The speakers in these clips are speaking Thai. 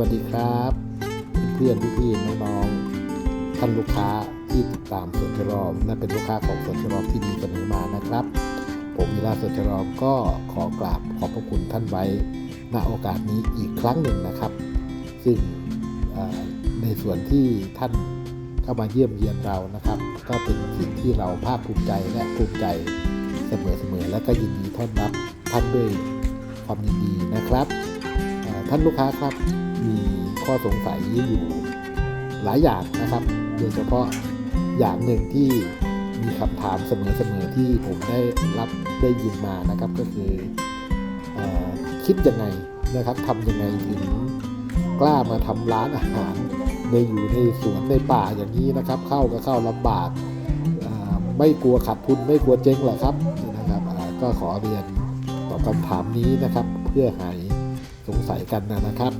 วัสดีครับ เพื่อนพี่ๆน้องๆท่านลูกค้าที่ติดตามสวนชะลอมและเป็นลูกค้าของสวนชะลอมที่ดีเสมอมานะครับ ผมวิลาสวนชะลอมก็ขอกราบขอบพระคุณท่านไว้ณโอกาสนี้อีกครั้งหนึ่งนะครับ ซึ่งในส่วนที่ท่านเข้ามาเยี่ยมเยียนเรานะครับ ก็เป็นสิ่งที่เราภาคภูมิใจและภูมิใจเสมอๆและก็ยินดีต้อนรับท่านด้วยความยินดีนะครับท่านลูกค้าครับ มีข้อสงสัยอยู่หลายอย่างนะครับ โดยเฉพาะอย่างหนึ่งที่มีคำถามเสมอๆที่ผมได้รับได้ยินมานะครับก็คืออคิดยังไงนะครับทำยังไงถึงกล้ามาทำร้านอาหารในอยู่ในสวนในป่าอย่างนี้นะครับ เข้าก็เข้าลำบากไม่กลัวขาดทุนไม่กลัวเจ๊งเหรอครับนะครับก็ขอเรียนตอบคำถามนี้นะครับ เพื่อใหายสงสัยกันนะครับ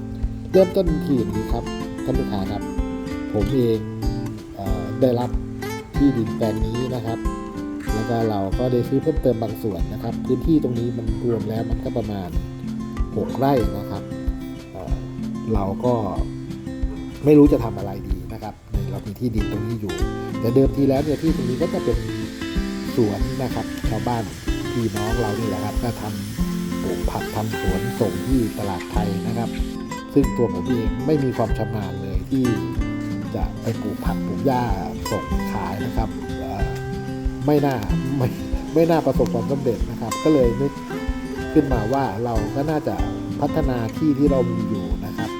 เริ่มต้นที่อย่างนี้ครับท่านลูกค้าครับ ผมเองเออได้รับที่ดินแปลงนี้นะครับ แล้วก็เราก็ได้ซื้อเพิ่มเติมบางส่วนนะครับ พื้นที่ตรงนี้มันรวมแล้วมันก็ประมาณ 6 ไร่นะครับเเราก็ไม่รู้จะทำอะไรดีนะครับ เรามีที่ดินตรงนี้อยู่ แต่เดิมทีแล้วเนี่ยที่ตรงนี้ก็จะเป็นสวนนะครับ ชาวบ้านพี่น้องเรานี่แหละครับ ก็ทำปลูกผักทำสวนส่งที่ตลาดไทยนะครับ ซึ่งตัวผมเองไม่มีความชำนาญเลยที่จะไปปลูกผักปลูกหญ้าส่งขายนะครับไม่น่าไม่ไม่น่าประสบความสำเร็จนะครับ ก็เลยนึกขึ้นมาว่าเราก็น่าจะพัฒนาที่ที่เรามีอยู่นะครับ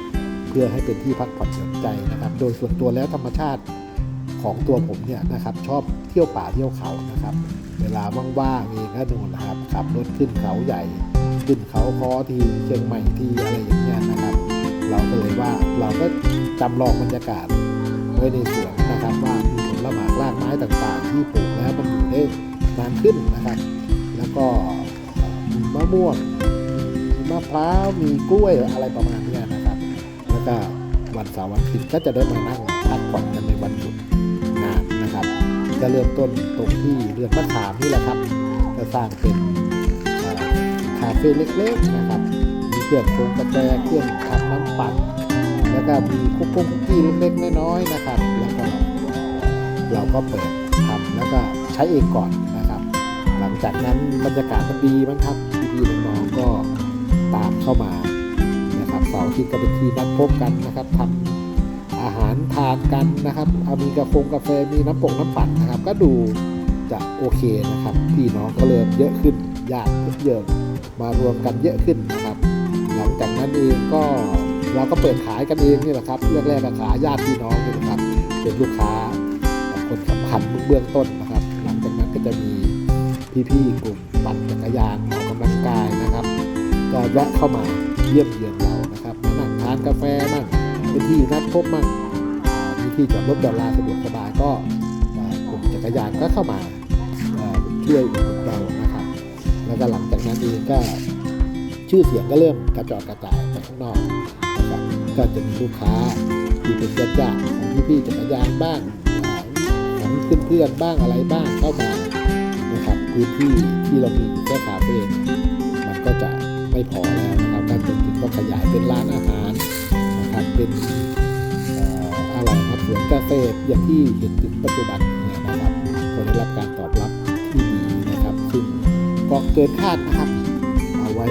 เพื่อให้เป็นที่พักผ่อนหย่อนใจนะครับ โดยส่วนตัวแล้วธรรมชาติของตัวผมเนี่ยนะครับ ชอบเที่ยวป่าเที่ยวเขานะครับ เวลาว่างๆเองก็นู่นนะครับขับรถขึ้นเขาใหญ่ ขึ้นเขาคอทีเชียงใหม่ทีอะไรอย่างเงี้ยนะครับ เราก็เลยว่าเราก็จำลองบรรยากาศไว้ในสวนนะครับว่ามีผลไม้รากไม้ต่างๆ ที่ปลูกแล้วมันอยู่ได้นานขึ้นนะครับ แล้วก็มีมะม่วงมีมะพร้าวมีกล้วยอะไรประมาณนี้นะครับ แล้วก็วันเสาร์วันอาทิตย์ก็จะได้มานั่งพักผ่อนกันในวันหยุดงานนะครับก็เริ่มต้นตรงที่เรือนมะขามนี่แหละครับจะสร้างเป็นคาเฟ่เล็กๆนะครับ เครื่องชงกาแฟเครื่องทำน้ำปั่นแล้วก็มีคุกกุ้งคุกกี้เล็กๆน้อยๆนะครับ แล้วก็เราก็เปิดทำแล้วก็ใช้เองก่อนนะครับ หลังจากนั้นบรรยากาศมันดีมั้งครับพี่ๆน้องๆก็ตามเข้ามานะครับเสาร์ทิตย์ก็เป็นที่นัดพบกันนะครับทำอาหารทานกันนะครับเอามีกาแฟกาแฟมีน้ำปงน้ำปั่นนะครับ ก็ดูจะโอเคนะครับ พี่น้องก็เริ่มเยอะขึ้นญาติเยอะมารวมกันเยอะขึ้นนะ หลังจากนั้นเองก็เราก็เปิดขายกันเองนี่แหละครับแรกๆก็ขายญาติพี่น้องนี่แหละครับเป็นลูกค้าคนสำคัญเบื้องต้นนะครับ หลังจากนั้นก็จะมีพี่ๆกลุ่มปั่นจักรยานออกกำลังกายนะครับ ก็แวะเข้ามาเยี่ยมเยียนเรานะครับมานั่งทานกาแฟมั่งเป็นที่นัดพบมั่งมีที่จอดรถจอดลาสะดวกสบายก็กลุ่มจักรยานก็เข้ามาช่วยเรานะครับ แล้วก็หลังจากนั้นเองก็ ชื่อเสียงก็เริ่มกระจอกกระจายไปข้างนอกนะครับก็จะมีลูกค้าที่เป็นญาติญาติของพี่ๆจักรยานบ้างอ่าของเพื่อนๆบ้างอะไรบ้างเข้ามานะครับพื้นที่ที่เรามีอยู่แค่คาเฟ่มันก็จะไม่พอแล้วนะครับการเป็นจริงก็ขยายเป็นร้านอาหารนะครับเป็นอ่ออะไรครับสวนกษตรอย่างที่เห็นถึงปัจจุบันเนี่ยนะครับก็ได้รับการตอบรับที่ดีนะครับซึ่งก็เกินคาดนะครับ ว้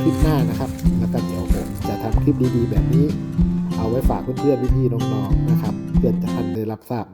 คลิปหน้านะครับ แล้วก็เดี๋ยวผมจะทำคลิปดีๆ แบบนี้ เอาไว้ฝากเพื่อนๆพี่ๆน้องๆนะครับ เพื่อจะท่านได้รับทราบ